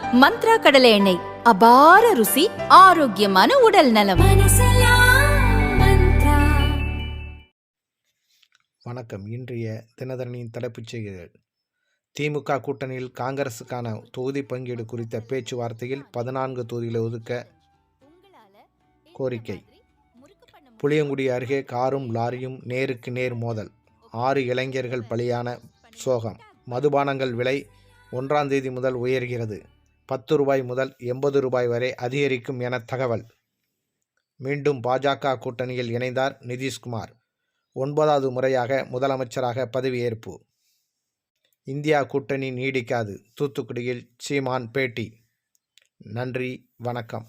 மந்த்ரா கடலை எண்ணெய். அபார ருசி ஆரோக்கியமான உடல் நலம். வணக்கம். இன்றைய தினதரனியின் தலைப்புச் செய்திகள். திமுக கூட்டணியில் காங்கிரசுக்கான தொகுதி பங்கீடு குறித்த பேச்சுவார்த்தையில் பதினான்கு தொகுதிகளை ஒதுக்க கோரிக்கை. புளியங்குடி அருகே காரும் லாரியும் நேருக்கு நேர் மோதல். ஆறு இளைஞர்கள் பலியான சோகம். மதுபானங்கள் விலை ஒன்றாம் தேதி முதல் உயர்கிறது. பத்து ரூபாய் முதல் எண்பது ரூபாய் வரை அதிகரிக்கும் என தகவல். மீண்டும் பாஜக கூட்டணியில் இணைந்தார் நிதிஷ்குமார். ஒன்பதாவது முறையாக முதலமைச்சராக பதவியேற்பு. இந்தியா கூட்டணி நீடிக்காது. தூத்துக்குடியில் சீமான் பேட்டி. நன்றி வணக்கம்.